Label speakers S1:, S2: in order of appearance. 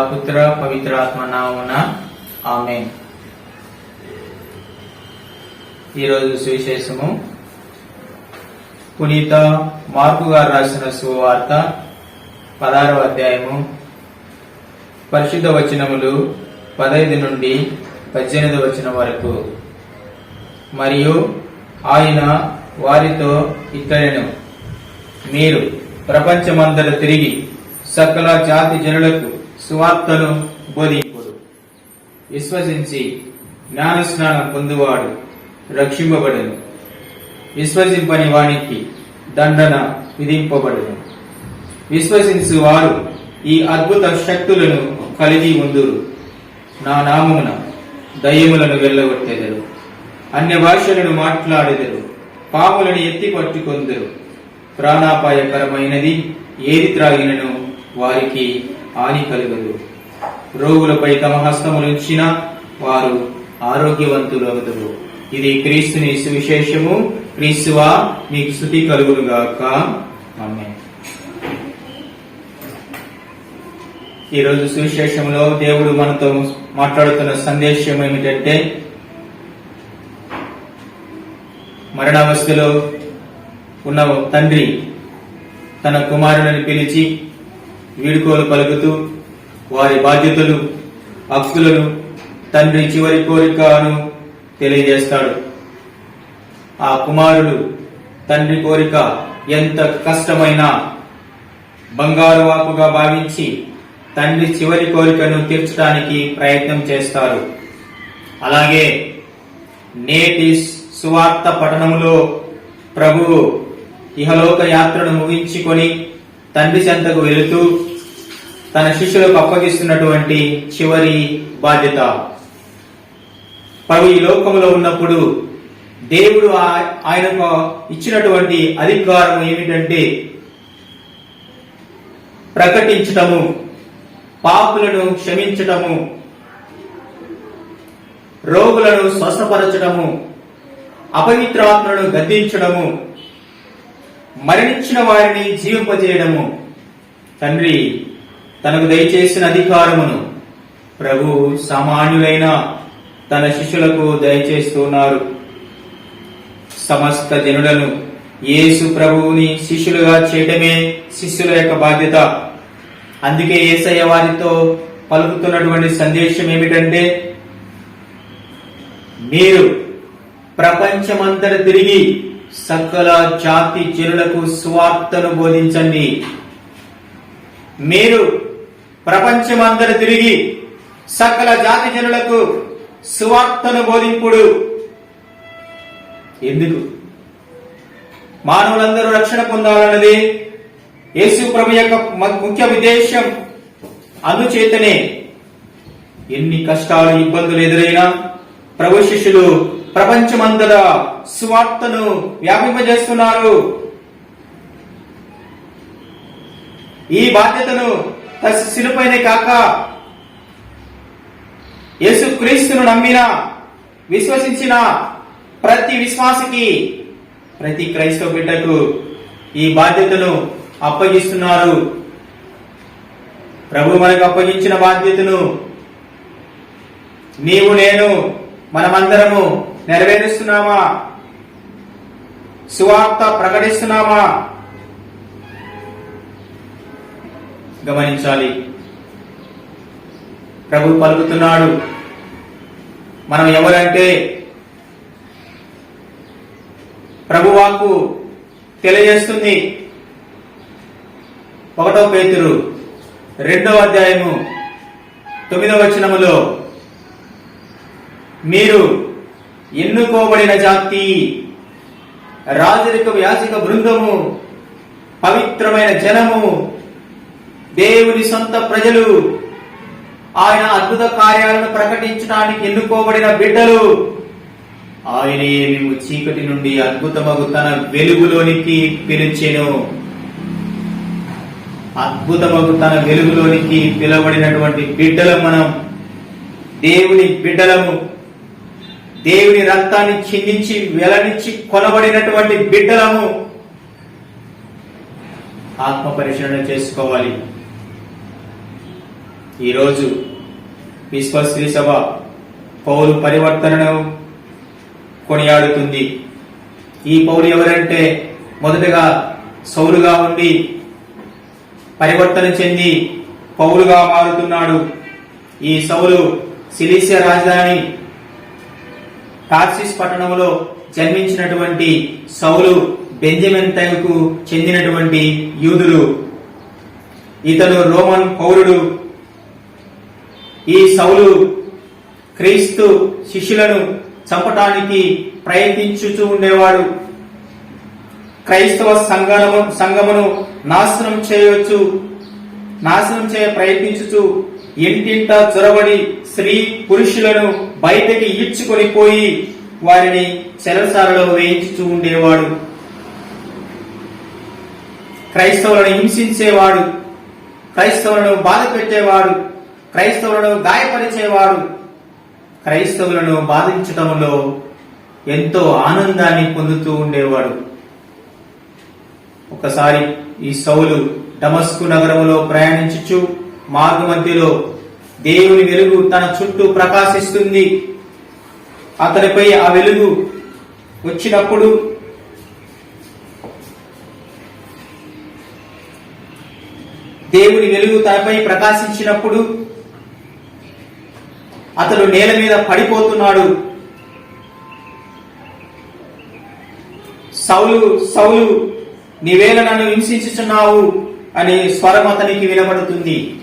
S1: పుత్ర పవిత్రాత్మ నామున ఆమె ఈరోజు సువిశేషము. పునీత మార్పు గారు రాసిన సువార్త పదహారవ అధ్యాయము. పరిశుద్ధ వచనములు పదహైదు నుండి పద్దెనిమిది వచనం వరకు. మరియు ఆయన వారితో ఇట్లనెను మీరు ప్రపంచమందర తిరిగి సకల జాతి జనులకు సువార్తను బోధింపుడు. విశ్వసించి జ్ఞానస్నానం పొందువాడు రక్షింపబడును. విశ్వసింపని వానికి దండన విధింపబడును. విశ్వసించు వారు ఈ అద్భుత శక్తులను కలిగి ఉందురు. నా నామమున దయ్యములను వెళ్ళగొట్టెదరు. అన్య భాషలను మాట్లాడెదరు. పాములను ఎత్తి పట్టుకొందరు. ప్రాణాపాయకరమైనది ఏది త్రాగినను వారికి హాని కలుగదు రోగులపై తమ హస్తములుంచిన వారు ఆరోగ్యవంతులు అవుతారు ఇది క్రీస్తుని సువిశేషము. క్రీస్తువా మీకు స్థుతి కలుగునుగాక అమ్మే ఈరోజు సువిశేషంలో దేవుడు మనతో మాట్లాడుతున్న సందేశం ఏమిటంటే మరణావస్థలో ఉన్న తండ్రి తన కుమారుడిని పిలిచి వీడుకోలు పలుకుతూ వారి బాధ్యతలు హక్కులను తండ్రి చివరి కోరికను తెలియజేస్తాడు. ఆ కుమారుడు తండ్రి కోరిక ఎంత కష్టమైన బంగారు వాపుగా భావించి తండ్రి చివరి కోరికను తీర్చడానికి ప్రయత్నం చేస్తారు అలాగే నేటి సువార్త పఠనంలో ప్రభువు ఇహలోక యాత్రను ముగించుకొని తండ్రి చెంతకు వెళుతూ తన శిష్యులకు అప్పగిస్తున్నటువంటి చివరి బాధ్యత. ప్రభు ఈ లోకంలో ఉన్నప్పుడు దేవుడు ఆ- ఆయనకు ఇచ్చినటువంటి అధికారం ఏమిటంటే ప్రకటించటము పాపులను క్షమించటము రోగులను స్వస్థపరచడము అపవిత్రాత్మలను గద్దించడము మరణించిన వారిని జీవింపజేయడము. తండ్రి తనకు దయచేసిన అధికారమును ప్రభు సామాన్యులైన తన శిష్యులకు దయచేస్తున్నారు సమస్త జనులను యేసు ప్రభువుని శిష్యులుగా చేయటమే శిష్యుల యొక్క బాధ్యత. అందుకే యేసయ్య వారితో పలుకుతున్నటువంటి సందేశం ఏమిటంటే మీరు ప్రపంచమంతట తిరిగి సకల జాతి జనులకు సువార్తను బోధించండి. మీరు ప్రపంచమంతట తిరిగి సకల జాతి జనులకు సువార్తను బోధింపుడు. ఎందుకు? మానవులందరూ రక్షణ పొందాలన్నది యేసు ప్రభు యొక్క ముఖ్య ఉద్దేశం అందుచేతనే ఎన్ని కష్టాలు ఇబ్బందులు ఎదురైనా ప్రభు శిష్యులు ప్రపంచమంతటా సువార్తను వ్యాపింపజేస్తున్నారు. ఈ బాధ్యతను శిలుపైనే కాక యేసు క్రీస్తును నమ్మిన విశ్వసించిన ప్రతి విశ్వాసకి ప్రతి క్రైస్తవ బిడ్డకు ఈ బాధ్యతను అప్పగిస్తున్నారు. ప్రభు మనకు అప్పగించిన బాధ్యతను నీవు నేను మనమందరము నెరవేరుస్తున్నామా? సువార్త ప్రకటిస్తున్నామా? గమనించాలి. ప్రభు పలుకుతున్నాడు. మనం ఎవరంటే? ప్రభువాకు తెలియజేస్తుంది. ఒకటో పేతురు రెండవ అధ్యాయము తొమ్మిదవ వచనములో మీరు ఎన్నుకోబడిన జాతి రాజరిక వ్యాసిక బృందము పవిత్రమైన జనము దేవుని సొంత ప్రజలు ఆయన అద్భుత కార్యాలను ప్రకటించడానికి ఎన్నుకోబడిన బిడ్డలు ఆయనే మేము చీకటి నుండి అద్భుతమగు తన వెలుగులోనికి పిలిచెను. అద్భుతమగు తన వెలుగులోనికి పిలవబడినటువంటి బిడ్డలం మనం దేవుని బిడ్డలము. దేవుని రక్తాన్ని చిందించి వెలనిచ్చి కొనబడినటువంటి బిడ్డలము ఆత్మ పరిశీలన చేసుకోవాలి. ఈరోజు విశ్వ శ్రీ సభ పౌరు పరివర్తనను కొనియాడుతుంది. ఈ పౌరు ఎవరంటే మొదటగా సౌలుగా ఉండి పరివర్తన చెంది పౌలుగా మారుతున్నాడు. ఈ సౌలు సిలీసియా రాజధాని టార్సిస్ పట్టణంలో జన్మించినటువంటి సౌలు బెంజమిన్ తెగకు చెందినటువంటి యూదులు. ఇతను రోమన్ పౌరుడు. ఈ సౌలు క్రీస్తు శిష్యులను చంపటానికి ప్రయత్నించుచూ ఉండేవాడు. క్రైస్తవ సంఘము సంఘమును నాశనం చేయవచ్చు నాశనం చేయ ప్రయత్నించుచు ఇంటింట చొరబడి స్త్రీ పురుషులను బయటకి ఈడ్చుకొని పోయి వారిని చెరసాలలో వేయించుతూ ఉండేవాడు. క్రైస్తవులను హింసించేవాడు. క్రైస్తవులను బాధ పెట్టేవాడు. క్రైస్తవులను గాయపరిచేవాడు. క్రైస్తవులను బాధించటంలో ఎంతో ఆనందాన్ని పొందుతూ ఉండేవాడు. ఒకసారి ఈ సౌలు డమస్కు నగరంలో ప్రయాణించుచు మార్గ మధ్యలో దేవుని వెలుగు తన చుట్టూ ప్రకాశిస్తుంది. అతనిపై ఆ వెలుగు వచ్చినప్పుడు దేవుని వెలుగు తనపై ప్రకాశించినప్పుడు అతడు నేల మీద పడిపోతున్నాడు. సౌలు సౌలు నీవేళ నన్ను హింసించుచున్నావు అనే స్వరం అతనికి వినబడుతుంది.